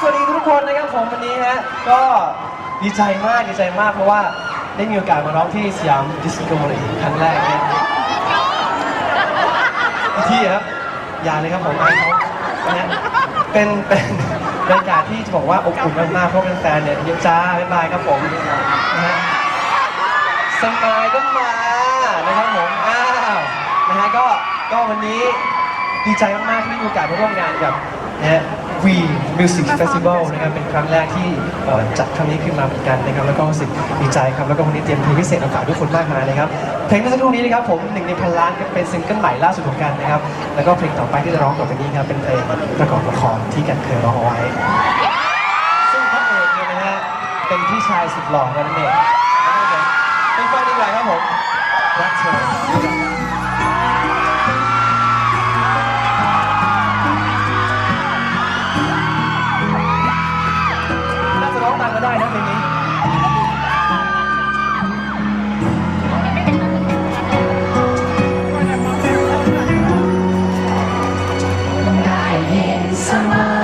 สวัสดีทุกคนนะครับผมวันนี้ฮะก็ดีใจมากดีใจมากเพราะว่าได้มีโอกาสมาร้องที่สยามดิสโก้เลยครั้งแรกเนี่ยที่ครับอย่าเลยครับผมไอายเขานะเป็นเป็นบรรยากาศที่จะบอกว่าอบอุ่นมากๆเพราะแฟนๆเนี่ยเยอะจ้าบ๊ายบายครับผมนะฮะสมายก็มานะครับผมอ้าวนะฮะก็ก็วันนี้ดีใจมากๆที่ได้มีโอกาสมาร่วมงานกับนะฮะ V Music Festival นะครับเป็นครั้งแรกที่เอ่อจัดครั้งนี้ขึ้นมาเหมือนกันนะครับแล้วก็รู้สึกดีใจครับแล้วก็วันนี้เตรียมเพลงพิเศษมาฝากทุกคนมากมายเลยครับเพลงเมื่อสักครู่นี้นะครับผมหนึ่งในพันล้านก็เป็นซิงเกิลใหม่ล่าสุดของกันนะครับแล้วก็เพลงต่อไปที่จะร้องต่อไปนี้ครับเป็นเพลงประกอบละครที่กันเคยร้องเอาไว้ ซึ่งพระเอกเนี่ยนะฮะเป็นพี่ชายสุดหล่อนั่นเองนะครับผมเป็นฟังดีกว่าครับผมรักเธอ น่าจะร้องตามก็ได้นะเพลงนี้ได้ยินเสมอ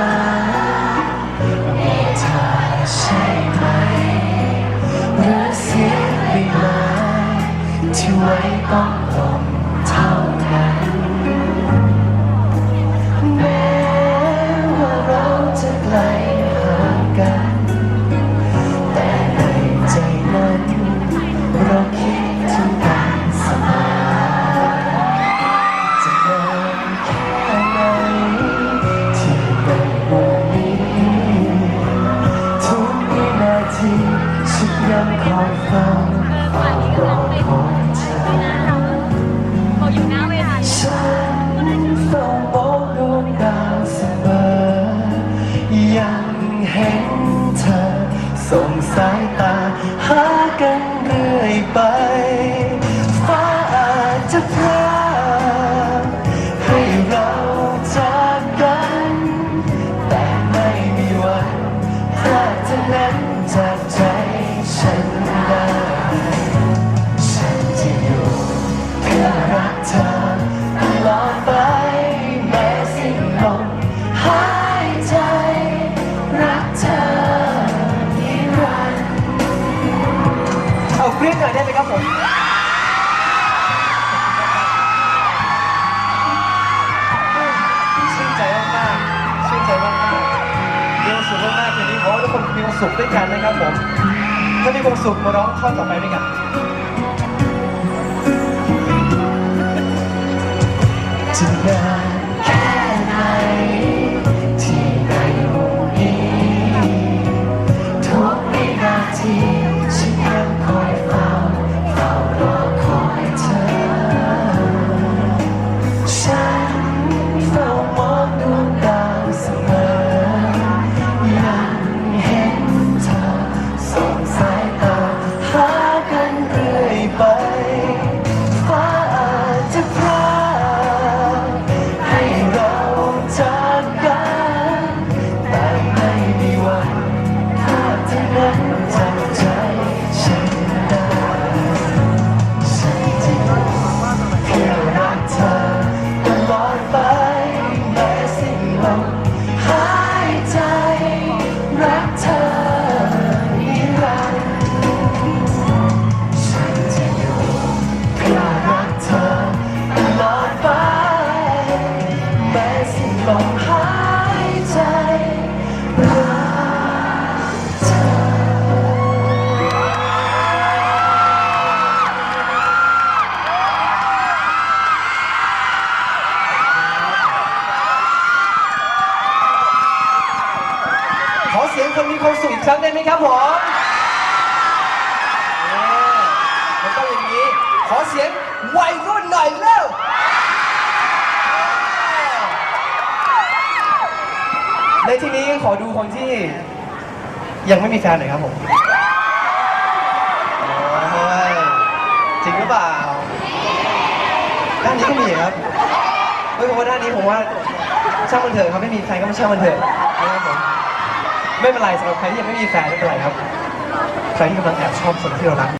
ทีฉันยังคอยเฝ้าความรอของเธอฉันเฝ้ามองดวงดาวเสมอ ยังเห็นเธอส่งสายตาหากันเรื่อยไป ชื่นใจมากๆชื่นใจมากๆมีความสุขมากๆคืนนี้เพราะทุกคนมีความสุขด้วยกันนะครับผม ถ้ามีความสุขมาร้องท่อนต่อไปด้วยกัน เสียงคนมีความสุขอีกครั้งได้ไหมครับผมเนี่ยมันต้องอย่างนี้ ขอเสียงวัยรุ่นหน่อยเร็วในที่นี้ขอดูคนที่ ยังไม่มีแฟนหน่อยครับผมโอ้ยจริงหรือเปล่า ด้านนี้ก็มีครับเฮ้ยผมว่าด้านนี้ผมว่าช่างมันเถอะครับไม่มีแฟนก็ไม่ช่างมันเถอะนะครับผม ไม่เป็นไรสำหรับใครที่ยังไม่มีแฟนไม่เป็นไรครับ ใครที่กำลังแอบชอบคนที่เรารัก